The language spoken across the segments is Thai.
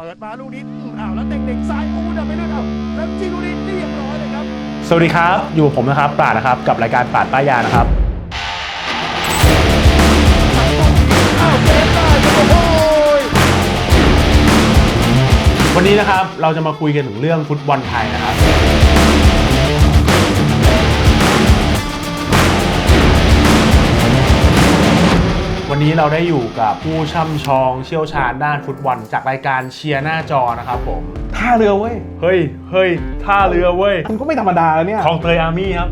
เปิดมาลูกนี้อืมอ้าวแล้วเด็กๆซ้ายอู้นะไม่ได้เอาแล้วจีลูกนี้เรียบร้อยเลยครับ สวัสดีครับ อยู่กับผมนะครับปราดนะครับ กับรายการปราดป้ายยานะครับอ้าวเซฟได้ครับโอ้โหวันนี้นะครับเราจะมาคุยกันถึงเรื่องฟุตบอลไทยนะครับ นนี้เราได้อยู่กับผู้ช่ำชองเชี่ยวชาญด้านฟุตบอลจากรายการเชียร์หน้าจอนะครับผม ท่าเรือเว้ย เฮ้ย เฮ้ย ท่าเรือเว้ยมันก็ไม่ธรรมดาแล้วเนี่ยคลองเตยอาร์มี่ครับ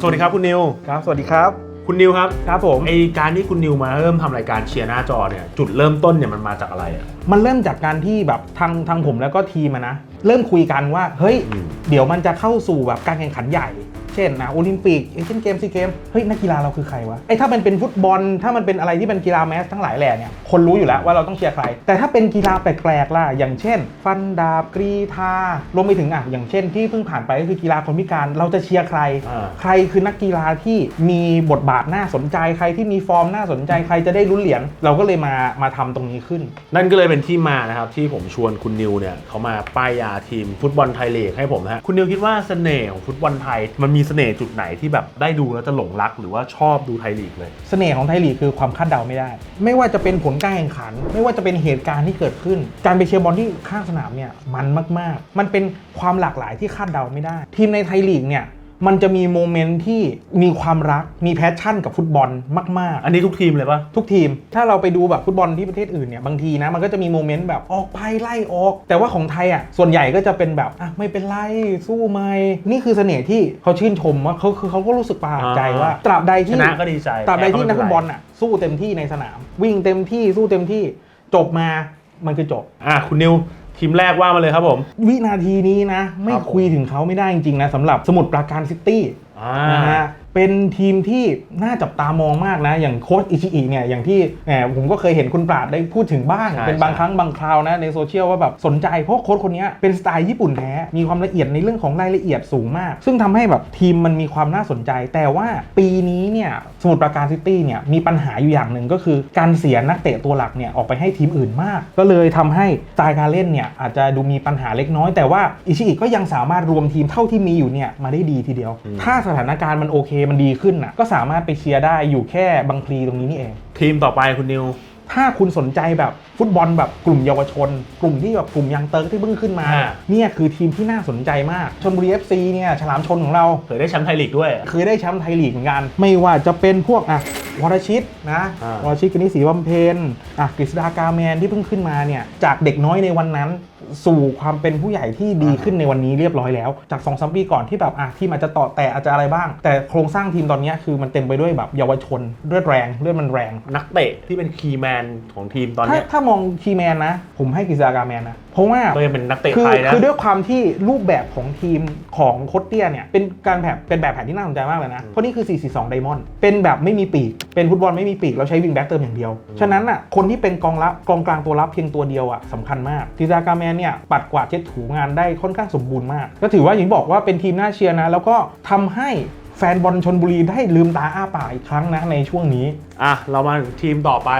สวัสดีครับคุณนิว ครับ สวัสดีครับ คุณนิวครับ ครับผม ไอการที่คุณนิวมาเริ่มทำรายการเชียร์หน้าจอเนี่ย จุดเริ่มต้นเนี่ยมันมาจากอะไรอะมันเริ่มจากการที่แบบทางทางผมแล้วก็ทีมอะนะ เริ่มคุยกันว่า เฮ้ยอืมเดี๋ยวมันจะเข้าสู่แบบการแข่งขันใหญ่ เช่นนะโอลิมปิกเอเชียนเกมซีเกมเฮ้ยนักกีฬาเราคือใครวะไอ้ถ้ามันเป็นฟุตบอล ถ้ามันเป็นอะไรที่เป็นกีฬาแมสทั้งหลายแหล่เนี่ยคนรู้อยู่แล้วว่าเราต้องเชียร์ใคร แต่ถ้าเป็นกีฬาแปลกๆล่ะอย่างเช่น ฟันดาบกรีธารวมไปถึงอะอย่างเช่นที่เพิ่งผ่านไปก็คือกีฬาคนพิการเราจะเชียร์ใครอ่าใครคือนักกีฬาที่มีบทบาทน่าสนใจใครที่มีฟอร์มน่าสนใจใครจะได้ลุ้นเหรียญเราก็เลยมามาทำตรงนี้ขึ้น นั่นก็เลยเป็นที่มานะครับที่ผมชวนคุณนิวเนี่ยเขามาป้ายยาทีมฟุตบอลไทยลีกให้ผมนะฮะคุณนิวคิดว่าเสน่ห์ของฟุตบอลไทยมันมีเสน่ห์จุดไหนที่แบบได้ดูแล้วจะหลงรักหรือว่าชอบดูไทยลีกเลย เสน่ห์ของไทยลีกคือความคาดเดาไม่ได้ ไม่ว่าจะเป็นผลการแข่งขัน ไม่ว่าจะเป็นเหตุการณ์ที่เกิดขึ้น การไปเชียร์บอลที่ข้างสนามเนี่ยมันมาก ๆ มันเป็นความหลากหลายที่คาดเดาไม่ได้ ทีมในไทยลีกเนี่ย มันจะมีโมเมนต์ที่มีความรักมีแพชชั่นกับฟุตบอลมากๆอันนี้ทุกทีมเลยปะทุกทีม ถ้าเราไปดูแบบฟุตบอลที่ประเทศอื่นเนี่ยบางทีนะมันก็จะมีโมเมนต์แบบออกไปไล่ออก แต่ว่าของไทยอะส่วนใหญ่ก็จะเป็นแบบอะไม่เป็นไรสู้ไหมนี่คือเสน่ห์ที่เขาชื่นชมว่าเขาคือเขาก็รู้สึกประหลาดใจว่าตราบใดชที่ นะก็ดีใจตราบใดที่แพ้นักไม่ฟุเป็ตไรบอลอะสู้เต็มที่ในสนาม วิ่งเต็มที่สู้เต็มที่จบมามันคือจบ อะคุณนิว ทีมแรกว่ามาเลยครับผม วินาทีนี้นะ ไม่ครับผมคุยถึงเขาไม่ได้จริงๆนะสำหรับสมุทรปราการซิตี้อ่า นะฮะ เป็นทีมที่น่าจับตามองมากนะ อย่างโค้ชอิชิอิเนี่ยอย่างที่แหมผมก็เคยเห็นคุณปราดได้พูดถึงบ้าง ใช่เป็นบางใช่ครั้งบางคราวนะในโซเชียลว่าแบบสนใจเพราะโค้ชคนเนี้ยเป็นสไตล์ญี่ปุ่นแท้ มีความละเอียดในเรื่องของรายละเอียดสูงมาก ซึ่งทำให้แบบทีมมันมีความน่าสนใจ แต่ว่าปีนี้เนี่ยสมุทรปราการซิตี้เนี่ยมีปัญหาอยู่อย่างหนึ่งก็คือการเสียนักเตะตัวหลักเนี่ยออกไปให้ทีมอื่นมาก ก็เลยทำให้สไตล์การเล่นเนี่ยอาจจะดูมีปัญหาเล็กน้อยแต่ว่าอิชิอิก็ยังสามารถรวมทีมเท่าที่มีอยู่เนี่ยมาได้ดีทีเดียว ถ้าสถานการณ์มันโอเคมันดีขึ้นน่ะ ก็สามารถไปเชียร์ได้อยู่แค่บางพลีตรงนี้นี่เอง ทีมต่อไปคุณนิว ถ้าคุณสนใจแบบฟุตบอลแบบกลุ่มเยาวชน กลุ่มที่แบบกลุ่มยังเติร์กที่เพิ่งขึ้นมา อ่า เนี่ยคือทีมที่น่าสนใจมากชนบุรี FC เนี่ยฉลามชนของเรา เคยได้แชมป์ไทยลีกด้วย เคยได้แชมป์ไทยลีกเหมือนกัน ไม่ว่าจะเป็นพวกอะวรชิตนะอ่าวรชิตกนิษฐ์ศรีบำเพ็ญอะกฤษดากาแมนที่เพิ่งขึ้นมาเนี่ยจากเด็กน้อยในวันนั้นสู่ความเป็นผู้ใหญ่ที่ดีขึ้นในวันนี้เรียบร้อยแล้ว จาก2อสปีก่อนที่แบบอะที่มันจะต่อแต่อาจจะอะไรบ้าง แต่โครงสร้างทีมตอนเนี้ยคือมันเต็มไปด้วยแบบเยาวชนเลือดแรงเลือดมันแรง นักเตะที่เป็นคีย์แมนของทีมตอนถ้าเนี้ยถ้ามองคีย์แมนนะ ผมให้กฤษดากาแมนนะ เพราะว่าก็ยังเป็นนักเตะคือไทยนะคือด้วยความที่รูปแบบของทีมของโคตเตียเนี่ยเป็นการแบบเป็นแบบแผนที่น่าสนใจมากเลยนะ เพราะนี่คือ 4-4-2 ไดมอนด์เป็นแบบไม่มีปีก เป็นฟุตบอลไม่มีปีก เราใช้วิงแบ็กเติมอย่างเดียว ฉะนั้นอะคนที่เป็นกองรับกองกลางตัวรับเพียงตัวเดียวอะสำคัญมากกฤษดากาแมนเนี่ยปัดกวาดเช็ดถูงานได้ค่อนข้างสมบูรณ์มาก ก็ถือว่าอย่างที่บอกว่าเป็นทีมน่าเชียร์นะแล้วก็ทำให้แฟนบอลชนบุรีได้ลืมตาอ้าปากอีกครั้งนะในช่วงนี้อะเรามาถึงทีมต่อไป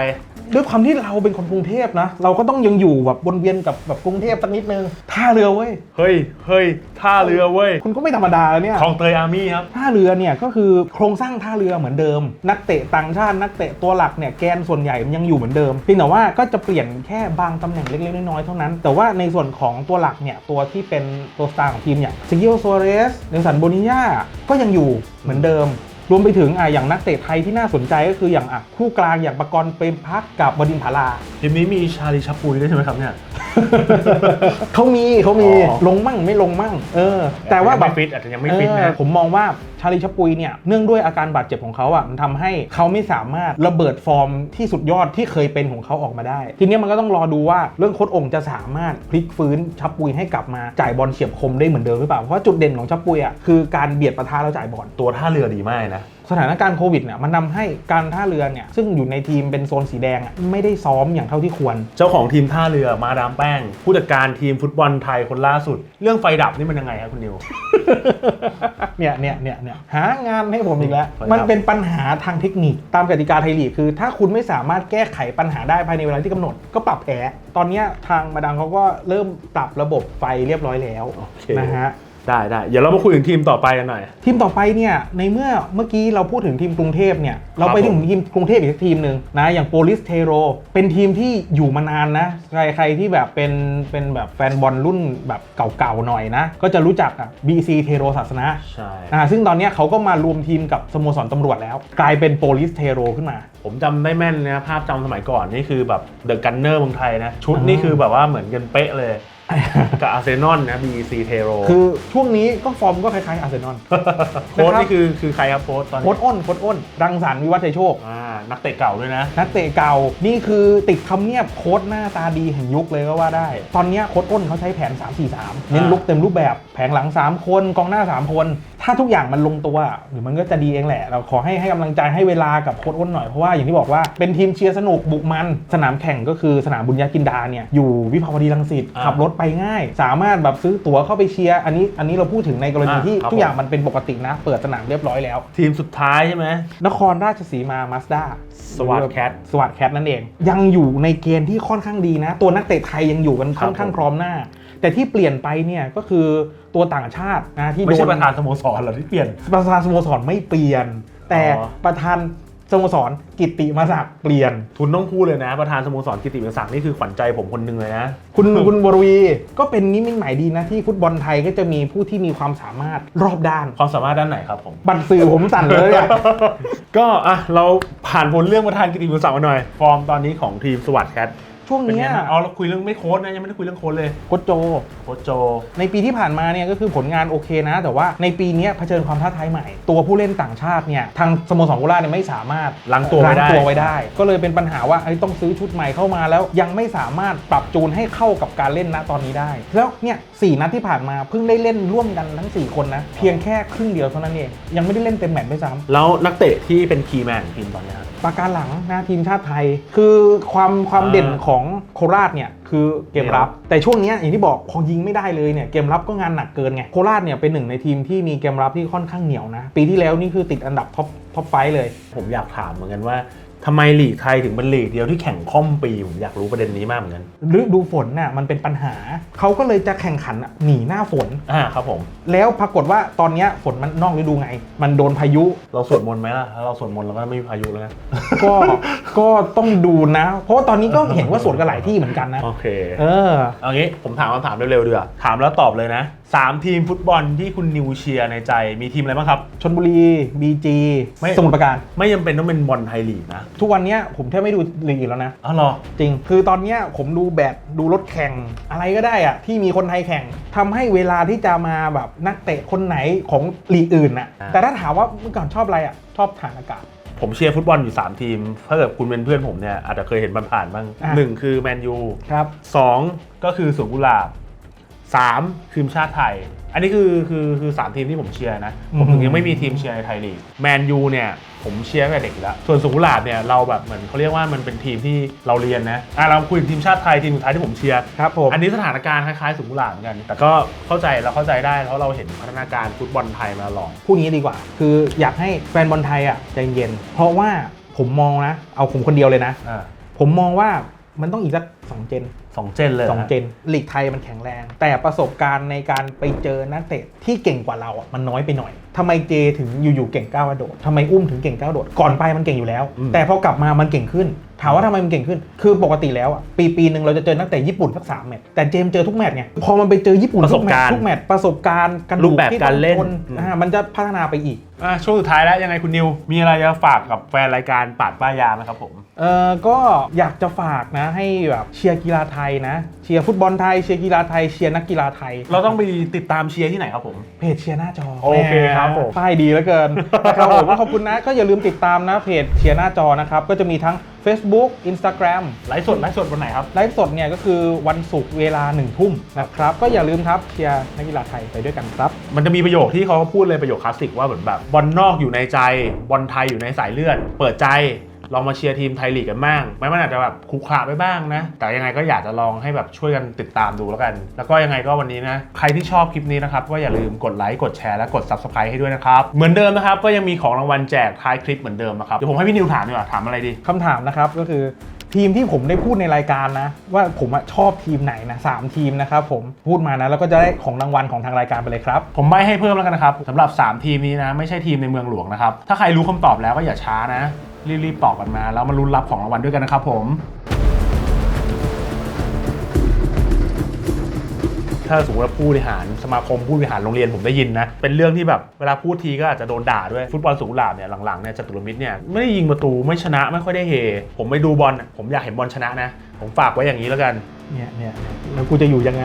ด้วยความที่เราเป็นคนกรุงเทพนะ เราก็ต้องยังอยู่แบบวนเวียนกับแบบกรุงเทพสักนิดนึงท่าเรือเว้ยเฮ้ยเฮ้ยท่าเรือเว้ยคุณก็ไม่ธรรมดาแล้วเนี่ยคลองเตยอาร์มี่ครับ ท่าเรือเนี่ยก็คือโครงสร้างท่าเรือเหมือนเดิม นักเตะต่างชาตินักเตะตัวหลักเนี่ยแกนส่วนใหญ่มันยังอยู่เหมือนเดิมเพียงแต่ว่าก็จะเปลี่ยนแค่บางตำแหน่งเล็กๆน้อยๆเท่านั้น แต่ว่าในส่วนของตัวหลักเนี่ยตัวที่เป็นตัวสตาร์ของทีมอย่างซิกิโอโซเรสเนลสันโบนิยาก็ยังอยู่เหมือนเดิม รวมไปถึงอะอย่างนักเตะไทยที่น่าสนใจก็คืออย่างอะคู่กลางอย่างปกรณ์เปรมพักกับบดินทร์ผาลาทีมนี้มีชาลีชปุยด้วยใช่ไหมครับเนี่ยเขามีเขามีอ๋อ ลงมั่งไม่ลงมั่ง เออ แต่ว่าแบบยังไม่ฟิตอาจจะยังไม่ฟิตเอนะ อผมมองว่าชาลีชะปุยเนี่ยเนื่องด้วยอาการบาดเจ็บของเขาอะมันทำให้เขาไม่สามารถระเบิดฟอร์มที่สุดยอดที่เคยเป็นของเขาออกมาได้ ทีนี้มันก็ต้องรอดูว่าเรื่องโค้ดองค์จะสามารถพลิกฟื้นชับปุยให้กลับมาจ่ายบอลเฉียบคมได้เหมือนเดิมหรือเปล่าเพราะจุดเด่นของชับปุยอะคือการเบียดประทะแล้วจ่ายบอลตัวท่าเรือดีมากนะ สถานการณ์โควิดเนี่ยมันนำให้การท่าเรือเนี่ยซึ่งอยู่ในทีมเป็นโซนสีแดงอะไม่ได้ซ้อมอย่างเท่าที่ควร เจ้าของทีมท่าเรือมาดามแป้ง ผู้จัดการทีมฟุตบอลไทยคนล่าสุด เรื่องไฟดับนี่มันยังไงครับคุณนิว เนี่ยเนี่ยเนี่ยเนี่ยหางานให้ผมอีกแล้วครับมันเป็นปัญหาทางเทคนิคตามกติกาไทยลีกคือ ถ้าคุณไม่สามารถแก้ไขปัญหาได้ภายในเวลาที่กำหนดก็ปรับแผลตอนเนี้ยทางมาดังเขาก็เริ่มปรับระบบไฟเรียบร้อยแล้วโอเคนะฮะ ได้ได้เดี๋ยวเรามาคุยถึงทีมต่อไปกันหน่อย ทีมต่อไปเนี่ยในเมื่อเมื่อกี้เราพูดถึงทีมกรุงเทพเนี่ยเราไปผมถึงทีมกรุงเทพอีกสักทีมหนึ่งนะอย่างโปลิสเทโรเป็นทีมที่อยู่มานานนะใครใครที่แบบเป็นเป็นแบบแฟนบอลรุ่นแบบเก่าๆหน่อยนะ ก็จะรู้จักอะ BC เทโรศาสนะใช่อ่าซึ่งตอนเนี้ยเขาก็มารวมทีมกับสโมสรตำรวจแล้ว กลายเป็นโปลิสเทโรขึ้นมา ผมจำได้แม่นนะภาพจำสมัยก่อนนี่คือแบบเดอะกันเนอร์เมืองไทยนะชุดอ่านี่นี่คือแบบว่าเหมือนกันเป๊ะเลย กับอาร์เซนอลนะ BC t e r o คือช่วงนี้ก็ฟอร์มก็คล้ายๆอาร์เซนอลโค้ชนะครับนี่คือคือใครครับโค้ชตอนโค้นี้ดอ้นโค้ดอ้น รังสรรค์วิวัฒน์ชัยโชคอ่านักเตะเก่าด้วยนะ นักเตะเก่านี่คือติดคำเนียบโค้ดหน้าตาดีแห่งยุคเลยก็ว่าได้ ตอนเนี้ยโค้ดอ้นเขาใช้แผน 3-4-3 เน้นลุกเต็มรูปแบบแผงหลัง 3 คนกองหน้า 3 คน ถ้าทุกอย่างมันลงตัวหรือมันก็จะดีเองแหละ เราขอให้ให้กำลังใจให้เวลากับโค้ดอ้นหน่อยเพราะว่าอย่างที่บอกว่าเป็นทีมเชียร์สนุกบุกมัน สนามแข่งก็คือสนามบุญญากินดาเนี่ยอยู่วิภาวดีรังสิตอ่าขับรถไปง่าย สามารถแบบซื้อตั๋วเข้าไปเชียร์อันนี้อันนี้เราพูดถึงในกรณีอ่าที่ครับทุกอย่างมันเป็นปกตินะ เปิดสนามเรียบร้อยแล้ว ทีมสุดท้ายใช่ไหมนครราชสีมามาสด้าสวัสดแคทสวัสดแคทนั่นเอง ยังอยู่ในเกณฑ์ที่ค่อนข้างดีนะ ตัวนักเตะไทยยังอยู่กันค่อนข้างผมพร้อมหน้า แต่ที่เปลี่ยนไปเนี่ยก็คือตัวต่างชาตินะที่ไม่ใช่โดประธานสโมสรเหรอที่เปลี่ยน ประธานสโมสรไม่เปลี่ยน แต่อ๋อ ประธานสโมสรกิตติมาศักดิ์เปลี่ยนทุนต้องพูดเลยนะ ประธานสโมสรกิตติมศักดิ์นี่คือขวัญใจผมคนหนึ่งเลยนะ คุณคุณวรวีก็เป็นนิมิตหมายดีนะที่ฟุตบอลไทยก็จะมีผู้ที่มีความสามารถรอบด้าน ความสามารถด้านไหนครับผม บัตรสื่อผมสั่นเลยอะ ก็อะเราผ่านพ้นเรื่องประธานกิตติมศักดิ์มาหน่อย ฟอร์มตอนนี้ของทีมสวัสดแคท ช่วงเป็นเนี้ไงยบ้างเอาเราคุยเรื่องไม่โค้ดนะยังไม่ได้คุยเรื่องโค้ดเลยโค้ชโจ โค้ชโจ ในปีที่ผ่านมาเนี่ยก็คือผลงานโอเคนะ แต่ว่าในปีเนี้ยเผชิญความท้าทายใหม่ ตัวผู้เล่นต่างชาติเนี่ยทางสโมสรโคราชเนี่ยไม่สามารถล้างตัวไว้ได้ ล้างตัวไว้ได้ ก็เลยเป็นปัญหาว่าเอ้ยต้องซื้อชุดใหม่เข้ามาแล้วยังไม่สามารถปรับจูนให้เข้ากับการเล่นณตอนนี้ได้ แล้วเนี่ยสี่นัดที่ผ่านมาเพิ่งได้เล่นร่วมกันทั้ง 4 คนนะ เพียงแค่ครึ่งเดียวเท่านั้นเองยังไม่ได้เล่นเต็มแมตช์ด้วยซ้ำ แล้วนักเตะที่เป็นคีย์แมนของทีมตอนนี้ครับ ปากการหลังนะทีมชาติไทย คือความความอ่า เด่นของโคราชเนี่ยคือเกมรับ แต่ช่วงเนี้ยอย่างที่บอกพอยิงไม่ได้เลยเนี่ยเกมรับก็งานหนักเกินไงโคราชเนี่ยเป็นหนึ่งในทีมที่มีเกมรับที่ค่อนข้างเหนียวนะ ปีที่แล้วนี่คือติดอันดับท็อปท็อปไฟว์เลย ผมอยากถามเหมือนกันว่า ทำไมลีกไทยถึงเป็นลีกเดียวที่แข่งค่อมปีผมอยากรู้ประเด็นนี้มากเหมือนกันฤดูฝนน่ะมันเป็นปัญหา เขาก็เลยจะแข่งขันอะหนีหน้าฝน อ่าครับผม แล้วปรากฏว่าตอนเนี้ยฝนมันนอกฤดูไง มันโดนพายุ เราสวดมนต์ไหมล่ะถ้าเราสวดมนต์เราก็ไม่มีพายุแล้วนะ ก็ ก็ต้องดูนะ เพราะว่าตอนนี้ก็เห็นว่าสวนกันหลายที่เหมือนกันนะ โอเคเออ เอางี้ผมถามคำถามเร็วๆดีกว่าถามแล้วตอบเลยนะสามทีมฟุตบอลที่คุณนิวเชียร์ในใจมีทีมอะไรบ้างครับ ชนบุรีบีจีไม่ สมุทรปราการ ไม่จำเป็นต้องเป็นบอลไทยลีกนะทุกวันเนี้ยผมแทบไม่ดูลีกอีกแล้วนะ อ๋อเหรอ จริง คือตอนเนี้ยผมดูแบบดูรถแข่งอะไรก็ได้อะที่มีคนไทยแข่งทำให้เวลาที่จะมาแบบนักเตะคนไหนของลีกอื่นน่ะ อ่า แต่ถ้าถามว่าเมื่อก่อนชอบอะไรอะชอบฐานอากาศ ผมเชียร์ฟุตบอลอยู่ 3 ทีม ถ้าเกิดคุณเป็นเพื่อนผมเนี่ยอาจจะเคยเห็นผ่านๆบ้างอะ หนึ่งคือแมนยูครับ สองก็คือสวนกุหลาบ สามทีมชาติไทย อันนี้คือคือคือสามทีมที่ผมเชียร์นะ ผมถึงยังไม่มีทีมเชียร์ในไทยลีกแมนยูเนี่ยผมเชียร์ตั้งแต่เด็กอยู่แล้ว ส่วนสวนกุหลาบเนี่ยเราแบบเหมือนเขาเรียกว่ามันเป็นทีมที่เราเรียนนะอะเราคุยถึงทีมชาติไทยทีมสุดท้ายที่ผมเชียร์ครับผมอันนี้สถานการณ์คล้ายๆสวนกุหลาบเหมือนกัน แต่ก็เข้าใจเราเข้าใจได้เพราะเราเห็นพัฒนาการฟุตบอลไทยมาตลอดพูดงี้ดีกว่า คืออยากให้แฟนบอลไทยอะใจเย็นเพราะว่าผมมองนะ เอาผมคนเดียวเลยนะอ่าผมมองว่ามันต้องอีกสัก สองเจนสองเจนเลยสองเจนลีกไทยมันแข็งแรง แต่ประสบการณ์ในการไปเจอนักเตะที่เก่งกว่าเราอะมันน้อยไปหน่อยทำไมเจถึงอยู่ๆเก่งก้าวกระโดดทำไมอุ้มถึงเก่งก้าวกระโดดก่อนไปมันเก่งอยู่แล้ว แต่พอกลับมามันเก่งขึ้น ถามว่าทำไมมันเก่งขึ้น คือปกติแล้วอะปีปีหนึ่งเราจะเจอนักเตะญี่ปุ่นสักสามแมตช์แต่เจมส์เจอทุกแมตช์ไงพอมันไปเจอญี่ปุ่นประสบการณ์ทุกแมตช์ประสบการณ์กันรูปแบบการเล่นอ่ามันจะพัฒนาไปอีกอะช่วงสุดท้ายแล้วยังไงคุณนิว มีอะไรจะฝากกับแฟนรายการปาดป้ายยาไหมครับผม เออก็อยากจะฝากนะให้แบบเชียร์กีฬาไทยนะ เชียร์ฟุตบอลไทยเชียร์กีฬาไทยเชียร์นักกีฬาไทย เราต้องไปติดตามเชียร์ที่ไหนครับผม เพจเชียร์หน้าจอโอเคครับผมป้ายดีเหลือเกินนะครับผมขอบคุณนะก็อย่าลืมติดตามนะเพจเชียร์หน้าจอนะครับก็จะมีทั้ง Facebook Instagram ไลฟ์สดไลฟ์สดวันไหนครับ ไลฟ์สดเนี่ยก็คือวันศุกร์เวลาหนึ่งทุ่มนะครับ ก็อย่าลืมครับเชียร์นักกีฬาไทยไปด้วยกันครับ มันจะมีประโยคที่เขาพูดเลยประโยคคลาสสิกว่าเหมือนแบบบอลนอกอยู่ในใจบอลไทยอยู่ในสายเลือด เปิดใจ ลองมาเชียร์ทีมไทยลีกกันบ้างแม้มันอาจจะแบบขรุขระไปบ้างนะ แต่ยังไงก็อยากจะลองให้แบบช่วยกันติดตามดูแล้วกัน แล้วก็ยังไงก็วันนี้นะใครที่ชอบคลิปนี้นะครับก็อย่าลืมกดไลค์กดแชร์และกด subscribe ให้ด้วยนะครับเหมือนเดิมนะครับก็ยังมีของรางวัลแจกท้ายคลิปเหมือนเดิมนะครับเดี๋ยวผมให้พี่นิวถามดีกว่าถามอะไรดีคำถามนะครับก็คือทีมที่ผมได้พูดในรายการนะ ว่าผมอะชอบทีมไหนนะสามทีมนะครับผมพูดมานะแล้วก็จะได้ของรางวัลของทางรายการไปเลยครับ ผมใบให้เพิ่มแล้วกันนะครับสำหรับ 3 ทีมนี้นะ ไม่ใช่ทีมในเมืองหลวงนะครับ ถ้าใครรู้คำตอบแล้วก็อย่าช้านะ รีบๆตอบกันมา แล้วมาลุ้นรับของรางวัลด้วยกันนะครับผม ถ้าสมมติว่าผู้บริหารสมาคมผู้บริหารโรงเรียนผมได้ยินนะ เป็นเรื่องที่แบบเวลาพูดทีก็อาจจะโดนด่าด้วย ฟุตบอลสูงหลาบเนี่ยหลังๆเนี่ยจตุรมิตรเนี่ยไม่ได้ยิงประตูไม่ชนะไม่ค่อยได้เฮ ผมไปดูบอลผมอยากเห็นบอลชนะนะ ผมฝากไว้อย่างนี้แล้วกัน เนี่ยเนี่ยแล้วกูจะอยู่ยังไง